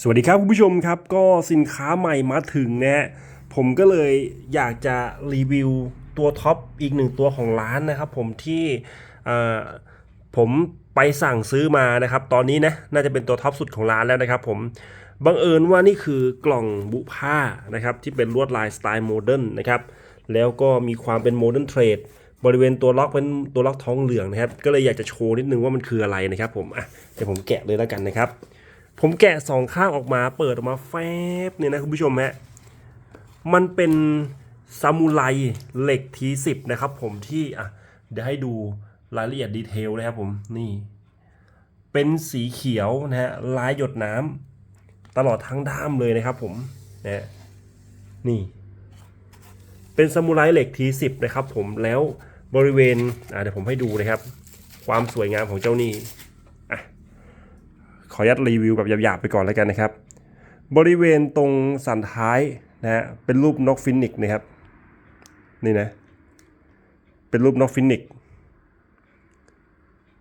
สวัสดีครับคุณผู้ชมครับก็สินค้าใหม่มาถึงนะผมก็เลยอยากจะรีวิวตัวท็อปอีกหนึ่งตัวของร้านนะครับ ผมที่ผมไปสั่งซื้อมานะครับ ตอนนี้นะน่าจะเป็นตัวท็อปสุดของร้านแล้วนะครับ ผมบังเอิญว่านี่คือกล่องบุผ้านะครับที่เป็นลวดลายสไตล์โมเดิร์นนะครับแล้วก็มีความเป็นโมเดิร์นเทรดบริเวณตัวล็อกเป็นตัวล็อกท้องเหลืองนะครับ ก็เลยอยากจะโชว์นิดนึงว่ามันคืออะไรนะครับ ผมอะเดี๋ยวผมแกะเลยแล้วกันนะครับ ผมแกะสองข้างออกมาเปิดออกมาแฟบเนี่ยนะคุณผู้ชมฮะมันเป็นซามูไรเหล็กทีสิบนะครับผมที่อะเดี๋ยวให้ดูรายละเอียดดีเทลนะครับผมนี่ เป็นสีเขียวนะฮะลายหยดน้ำตลอดทั้งด้ามเลยนะครับผมนะนี่ เป็นซามูไรเหล็กทีสิบนะครับผมแล้วบริเวณอะเดี๋ยวผมให้ดูนะครับ ความสวยงามของเจ้านี่ ขออนุญาตรีวิวแบบหยาบๆไปก่อนแล้วกันนะครับ บริเวณตรงสันท้ายนะฮะเป็นรูปนกฟินิกซ์นะครับ นี่นะ เป็นรูปนกฟินิกซ์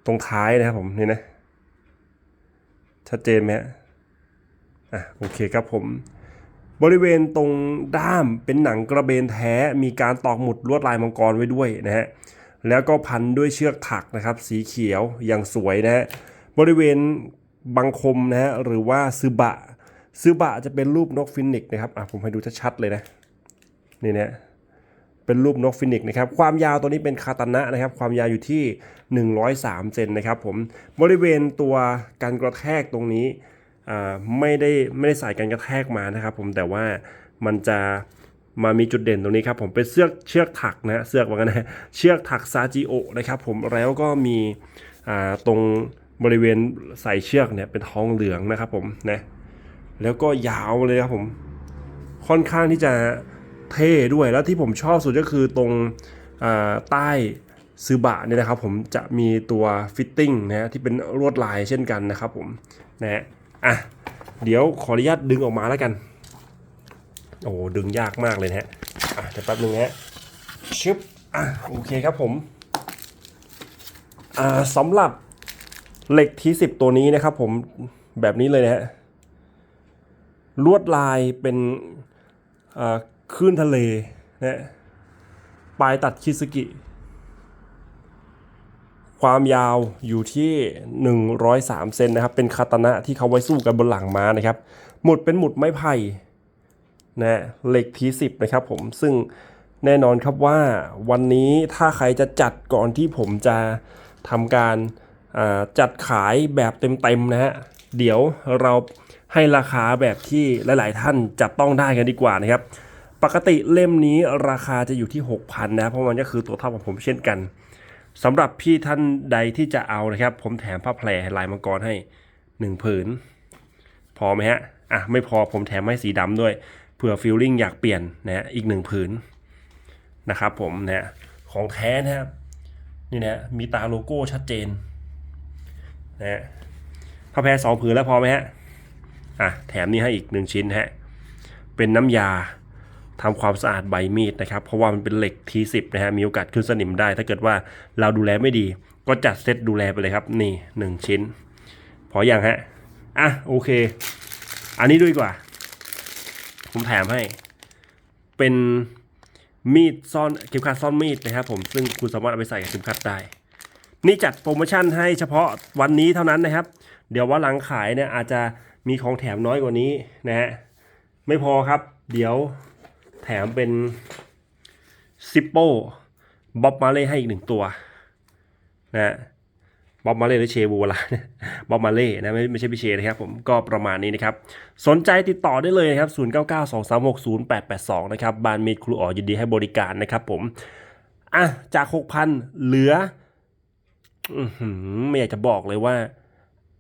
ตรงท้ายนะครับผมนี่นะ ชัดเจนไหมฮะอะโอเคครับผม บริเวณตรงด้ามเป็นหนังกระเบนแท้มีการตอกหมุดลวดลายมังกรไว้ด้วยนะฮะแล้วก็พันด้วยเชือกถักนะครับ สีเขียวอย่างสวยนะฮะบริเวณ บังคมนะฮะหรือว่าซึบะซึบะจะเป็นรูปนกฟินิกซ์นะครับอะผมให้ดูชัดๆเลยนะนี่นะเป็นรูปนกฟินิกซ์นะครับความยาวตัวนี้เป็นคาตานะนะครับ ความยาวอยู่ที่ 103 เซนนะครับผมบริเวณตัวการกระแทกตรงนี้อ่าไม่ได้ไม่ได้ใส่กันกระแทกมานะครับผมแต่ว่ามันจะมามีจุดเด่นตรงนี้ครับผมเป็นเชือกเชือกถักนะเชือกว่ากันนะเชือกถักซาจิโอนะครับผมแล้วก็มีอ่าตรง บริเวณใส่เชือกเนี่ยเป็นทองเหลืองนะครับผมนะแล้วก็ยาวเลยครับผมค่อนข้างที่จะเท่ด้วยแล้วที่ผมชอบสุดก็คือตรงใต้ซื้อบะเนี่ยนะครับผมจะมีตัวฟิตติ้งนะฮะที่เป็นลวดลายเช่นกันนะครับผมนะฮะอะเดี๋ยวขออนุญาตดึงออกมาแล้วกัน โอ้ดึงยากมากเลยนะฮะอะเดี๋ยวแป๊บนึงฮะชึบอะโอเคครับผมอ่าสำหรับ เหล็กทีสิบตัวนี้นะครับ ผมแบบนี้เลยนะฮะลวดลายเป็นคลื่นทะเลนะฮะปลายตัดคิสกิความยาวอยู่ที่ 103 เซนนะครับ เป็นคาตานะที่เขาไว้สู้กันบนหลังม้านะครับ หมุดเป็นหมุดไม้ไผ่นะเหล็กทีสิบนะครับผมซึ่งแน่นอนครับว่าวันนี้ถ้าใครจะจัดก่อนที่ผมจะทำการ จัดขายแบบเต็มๆนะฮะ เดี๋ยวเราให้ราคาแบบที่หลาย ๆ ท่านจับต้องได้กันดีกว่านะครับ ปกติเล่มนี้ราคาจะอยู่ที่ 6,000 นะ เพราะมันก็คือตัวเท่าของผมเช่นกันสำหรับพี่ท่านใดที่จะเอานะครับ ผมแถมผ้าแพรลายมังกรให้หนึ่งผืน พอไหมฮะ อะ ไม่พอผมแถมให้สีดำด้วยเผื่อฟิลลิ่งอยากเปลี่ยนนะฮะอีกหนึ่งผืนนะครับผมนะฮะของแท้นะครับนี่นะมีตาโลโก้ชัดเจน นะฮะผ้าแพรสองผืนแล้วพอไหมฮะอะแถมนี่ให้อีกหนึ่งชิ้นฮะเป็นน้ำยาทำความสะอาดใบมีดนะครับ เพราะว่ามันเป็นเหล็ก T10 นะฮะมีโอกาสขึ้นสนิมได้ ถ้าเกิดว่าเราดูแลไม่ดี ก็จัดเซตดูแลไปเลยครับ นี่หนึ่งชิ้น พออย่างฮะอะโอเค อันนี้ด้วยดีกว่า ผมแถมให้ เป็นมีดซ่อนเข็มขัดซ่อนมีดนะครับผมซึ่งคุณสามารถเอาไปใส่กับเข็มขัดได้ นี่จัดโปรโมชั่นให้เฉพาะวันนี้เท่านั้นนะครับ เดี๋ยววันหลังขายเนี่ยอาจจะมีของแถมน้อยกว่านี้นะฮะไม่พอครับ เดี๋ยวแถมเป็นซิปโป้บ๊อบมาเล่ให้อีกหนึ่งตัวนะฮะบ๊อบมาเล่หรือเชบูละบ๊อบมาเล่นะไม่ไม่ใช่พี่เชนะครับผมก็ประมาณนี้นะครับ สนใจติดต่อได้เลยนะครับ 0 9 9 2 3 6 0 8 8 2 นะครับบานมีดครูอ๋อยินดีให้บริการนะครับผม อะ จาก 6,000 เหลือ ไม่อยากจะบอกเลยว่า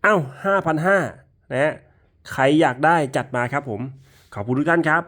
เอ้าห้าพันห้านะฮะใครอยากได้จัดมาครับผม ขอบคุณทุกท่านครับ